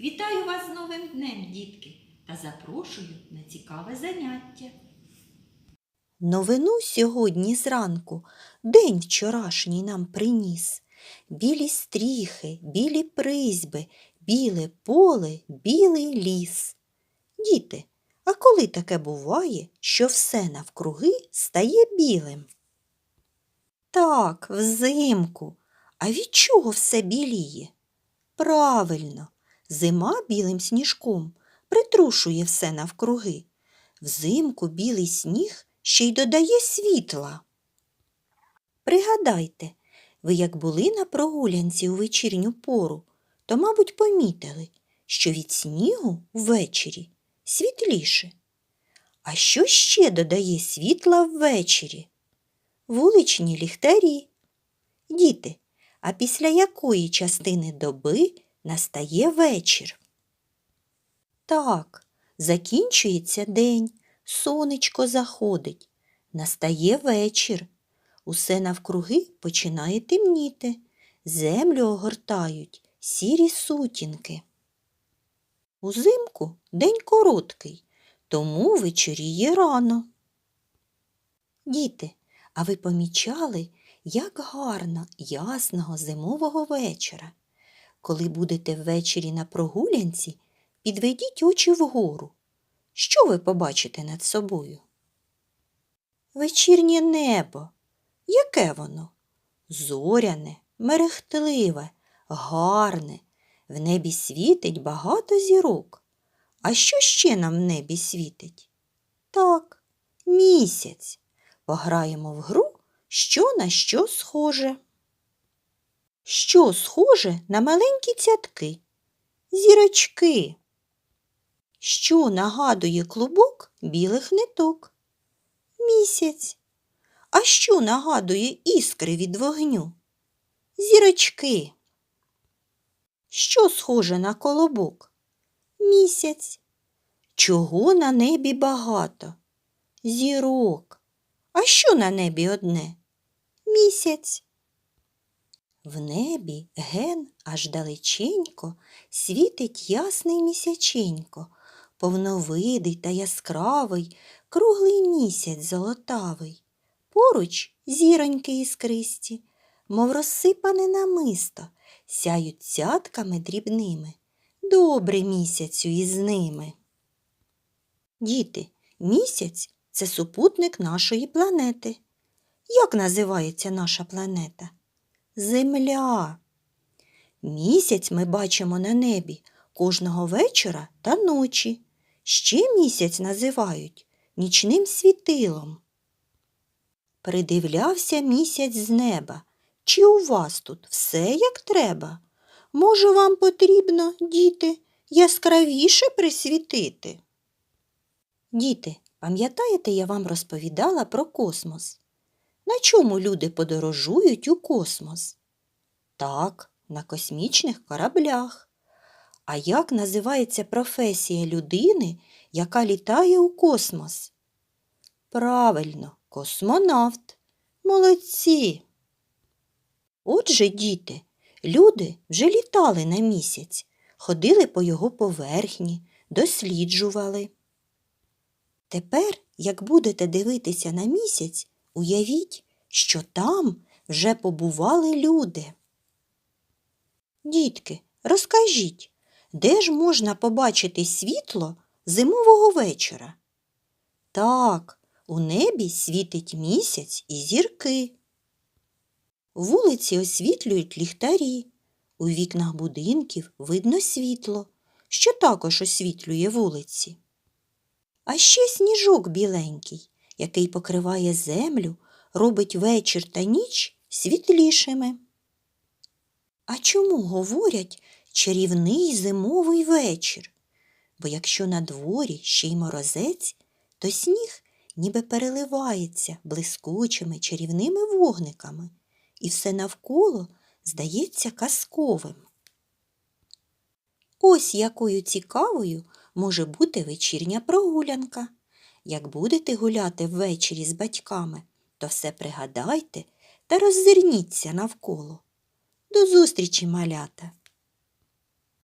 Вітаю вас з новим днем, дітки, та запрошую на цікаве заняття. Новину сьогодні зранку день вчорашній нам приніс. Білі стріхи, білі призьби, біле поле, білий ліс. Діти, а коли таке буває, що все навкруги стає білим? Так, взимку. А від чого все біліє? Правильно, зима білим сніжком притрушує все навкруги. Взимку білий сніг ще й додає світла. Пригадайте, ви як були на прогулянці у вечірню пору, то, мабуть, помітили, що від снігу ввечері світліше. А що ще додає світла ввечері? Вуличні ліхтарі. Діти, а після якої частини доби настає вечір? Так, закінчується день, сонечко заходить, настає вечір. Усе навкруги починає темніти, землю огортають сірі сутінки. Узимку день короткий, тому вечоріє рано. Діти, а ви помічали, як гарно ясного зимового вечора. Коли будете ввечері на прогулянці, підведіть очі вгору. Що ви побачите над собою? Вечірнє небо. Яке воно? Зоряне, мерехтливе, гарне. В небі світить багато зірок. А що ще нам в небі світить? Так, місяць. Пограємо в гру, що на що схоже. Що схоже на маленькі цятки? Зірочки. Що нагадує клубок білих ниток? Місяць. А що нагадує іскри від вогню? Зірочки. Що схоже на колобок? Місяць. Чого на небі багато? Зірок. А що на небі одне? Місяць. В небі ген аж далеченько світить ясний місяченько, повновидий та яскравий, круглий місяць золотавий. Поруч зіроньки іскристі, мов розсипане намисто, сяють цятками дрібними. Добре місяцю із ними. Діти, місяць це супутник нашої планети. Як називається наша планета? Земля. Місяць ми бачимо на небі кожного вечора та ночі. Ще місяць називають нічним світилом. Придивлявся місяць з неба. Чи у вас тут все як треба? Може, вам потрібно, діти, яскравіше присвітити? Діти, пам'ятаєте, я вам розповідала про космос? На чому люди подорожують у космос? Так, на космічних кораблях. А як називається професія людини, яка літає у космос? Правильно, космонавт. Молодці. Отже, діти, люди вже літали на місяць, ходили по його поверхні, досліджували. Тепер, як будете дивитися на місяць, уявіть, що там вже побували люди. Дітки, розкажіть, де ж можна побачити світло зимового вечора? Так, у небі світить місяць і зірки. Вулиці освітлюють ліхтарі. У вікнах будинків видно світло, що також освітлює вулиці. А ще сніжок біленький, який покриває землю, робить вечір та ніч світлішими. А чому говорять чарівний зимовий вечір? Бо якщо на дворі ще й морозець, то сніг ніби переливається блискучими чарівними вогниками, і все навколо здається казковим. Ось якою цікавою може бути вечірня прогулянка. Як будете гуляти ввечері з батьками, то все пригадайте та роззирніться навколо. До зустрічі, малята!